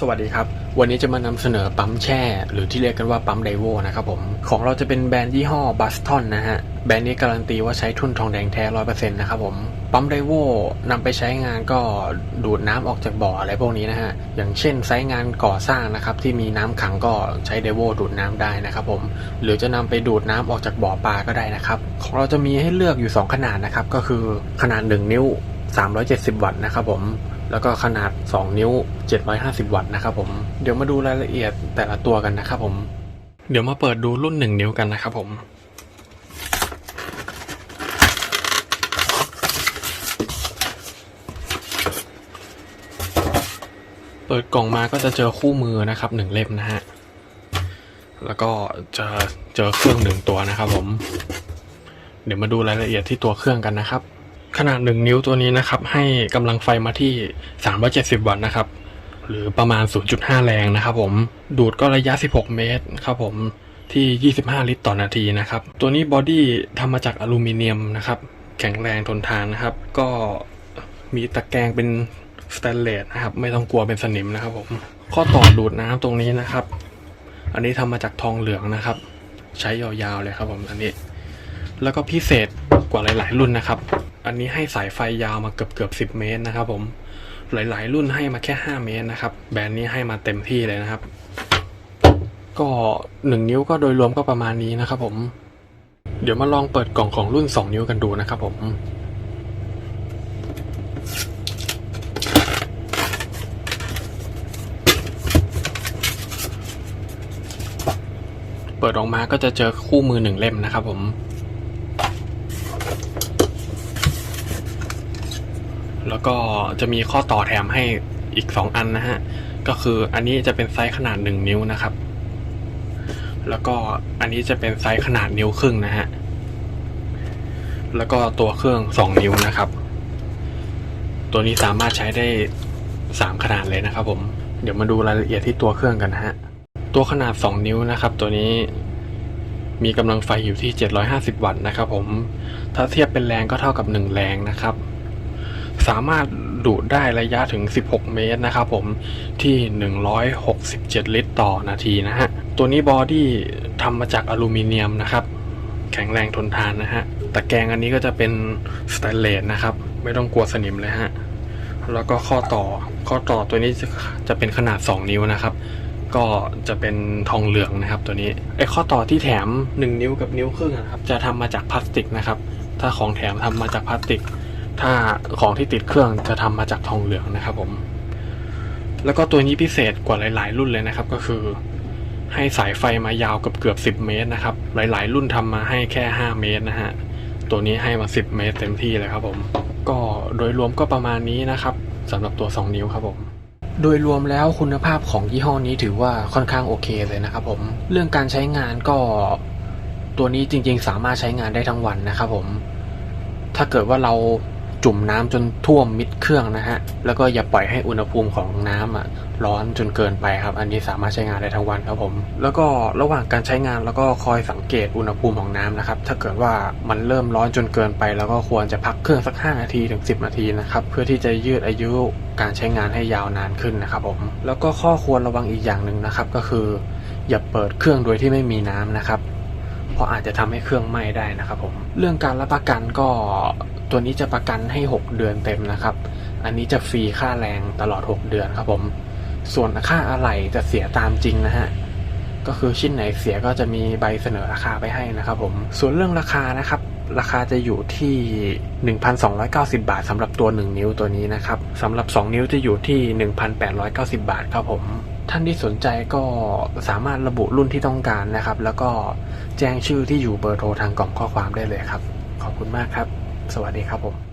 สวัสดีครับ วันนี้จะมานำเสนอปั๊มแช่ หรือที่เรียกกันว่าปั๊มไดโวนะครับผม ของเราจะเป็นแบรนด์ยี่ห้อบัสทอนนะฮะ แบรนด์นี้การันตีว่าใช้ทุ่นทองแดงแท้ร้อยเปอร์เซ็นต์นะครับผม ปั๊มไดโวนำไปใช้งานก็ดูดน้ำออกจากบ่ออะไรพวกนี้นะฮะ อย่างเช่นไซต์งานก่อสร้างนะครับที่มีน้ำขังก็ใช้ไดโวดูดน้ำได้นะครับผม หรือจะนำไปดูดน้ำออกจากบ่อปลาก็ได้นะครับ ของเราจะมีให้เลือกอยู่ 2 ขนาดนะครับ ก็คือขนาด 1 นิ้ว 370 วัตต์นะครับผม แล้วก็ขนาด 2 นิ้ว 750 วัตต์นะครับผม เดี๋ยวมาดูรายละเอียดแต่ละตัวกันนะครับผม เดี๋ยวมาเปิดดูรุ่น 1 นิ้วกันนะครับผมเปิดกล่องมาก็จะเจอคู่มือนะครับหนึ่งเล่มนะฮะ แล้วก็จะเจอเครื่องหนึ่งตัวนะครับผม เดี๋ยวมาดูรายละเอียดที่ตัวเครื่องกันนะครับ ขนาดหนึ่งนิ้วตัวนี้นะครับ ให้กำลังไฟมาที่ 370 วัตต์นะครับ หรือประมาณ 0.5 แรงนะครับผมดูดก็ระยะ 16 เมตรครับผมที่ 25 ลิตรต่อนาทีนะครับ ตัวนี้บอดี้ทำมาจากอลูมิเนียมนะครับ แข็งแรงทนทานนะครับ ก็มีตะแกรงเป็นสแตนเลสนะครับ ไม่ต้องกลัวเป็นสนิมนะครับผม ข้อต่อดูดน้ำตรงนี้นะครับ อันนี้ทำมาจากทองเหลืองนะครับ ใช้ยาวๆเลยครับผมอันนี้ แล้วก็พิเศษกว่าหลาย ๆ รุ่นนะครับ อันนี้ให้สายไฟยาวมาเกือบเกือบสิบเมตรนะครับผมหลาย ๆ รุ่นให้มาแค่ 5 เมตรนะครับ แบรนด์นี้ให้มาเต็มที่เลยนะครับ ก็หนึ่งนิ้วก็โดยรวมก็ประมาณนี้นะครับผม เดี๋ยวมาลองเปิดกล่องของรุ่น 2 นิ้วกันดูนะครับผม เปิดออกมาก็จะเจอคู่มือหนึ่งเล่มนะครับผม แล้วก็จะมีข้อต่อแถมให้อีก 2 อันนะฮะ ก็คืออันนี้จะเป็นไซส์ขนาด 1 นิ้วนะครับ แล้วก็อันนี้จะเป็นไซส์ขนาดนิ้วครึ่งนะฮะ แล้วก็ตัวเครื่อง 2 นิ้วนะครับ ตัวนี้สามารถใช้ได้ 3 ขนาดเลยนะครับผม เดี๋ยวมาดูรายละเอียดที่ตัวเครื่องกันนะฮะ ตัวขนาด 2 นิ้วนะครับ ตัวนี้มีกำลังไฟอยู่ที่ 750 วัตต์นะครับผม ถ้าเทียบเป็นแรงก็เท่ากับ 1 แรงนะครับ สามารถดูดได้ระยะถึง 16 เมตรนะครับผมที่ 167 ลิตรต่อนาทีนะฮะ ตัวนี้บอดี้ทำมาจากอลูมิเนียมนะครับ แข็งแรงทนทานนะฮะตะแกรงอันนี้ก็จะเป็นสแตนเลสนะครับ ไม่ต้องกลัวสนิมเลยฮะ แล้วก็ข้อต่อข้อต่อตัวนี้จะจะเป็นขนาด 2 นิ้วนะครับ ก็จะเป็นทองเหลืองนะครับตัวนี้ไอ้ข้อต่อที่แถม 1 นิ้วกับนิ้วครึ่งนะครับ จะทำมาจากพลาสติกนะครับ ถ้าของแถมทำมาจากพลาสติก ถ้าของที่ติดเครื่องจะทำมาจากทองเหลืองนะครับผม แล้วก็ตัวนี้พิเศษกว่าหลาย ๆ รุ่นเลยนะครับ ก็คือ ให้สายไฟมายาวเกือบเกือบ 10 เมตรนะครับ หลาย ๆ รุ่นทำมาให้แค่ 5 เมตรนะฮะ ตัวนี้ให้มา 10 เมตรเต็มที่เลยครับผม ก็โดยรวมก็ประมาณนี้นะครับสำหรับตัว 2 นิ้วครับผมโดยรวมแล้วคุณภาพของยี่ห้อนี้ถือว่าค่อนข้างโอเคเลยนะครับผม เรื่องการใช้งานก็ตัวนี้จริงๆ สามารถใช้งานได้ทั้งวันนะครับผม ถ้าเกิดว่าเรา จุ่มน้ำจนท่วมมิดเครื่องนะฮะ แล้วก็อย่าปล่อยให้อุณหภูมิของน้ำอะร้อนจนเกินไปครับ อันนี้สามารถใช้งานได้ทั้งวันครับผม แล้วก็ระหว่างการใช้งานแล้วก็คอยสังเกตอุณหภูมิของน้ำนะครับ ถ้าเกิดว่ามันเริ่มร้อนจนเกินไป แล้วก็ควรจะพักเครื่องสัก 5 นาทีถึง 10 นาทีนะครับ เพื่อที่จะยืดอายุการใช้งานให้ยาวนานขึ้นนะครับผม แล้วก็ข้อควรระวังอีกอย่างหนึ่งนะครับก็คือ อย่าเปิดเครื่องโดยที่ไม่มีน้ำนะครับ ราะอาจจะทำให้เครื่องไหม้ได้นะครับผมเรื่องการรับประกันก็ตัวนี้จะประกันให้ 6 เดือนเต็มนะครับ อันนี้จะฟรีค่าแรงตลอด 6 เดือนครับผม ส่วนค่าอะไหล่จะเสียตามจริงนะฮะ ก็คือชิ้นไหนเสียก็จะมีใบเสนอราคาไปให้นะครับผม ส่วนเรื่องราคานะครับ ราคาจะอยู่ที่ 1,290 บาทสำหรับตัว 1 นิ้วตัวนี้นะครับสำหรับ 2 นิ้วจะอยู่ที่ 1,890 บาทครับผม ท่านที่สนใจก็สามารถระบุรุ่นที่ต้องการนะครับ แล้วก็แจ้งชื่อที่อยู่เบอร์โทรทางกล่องข้อความได้เลยครับ ขอบคุณมากครับ สวัสดีครับผม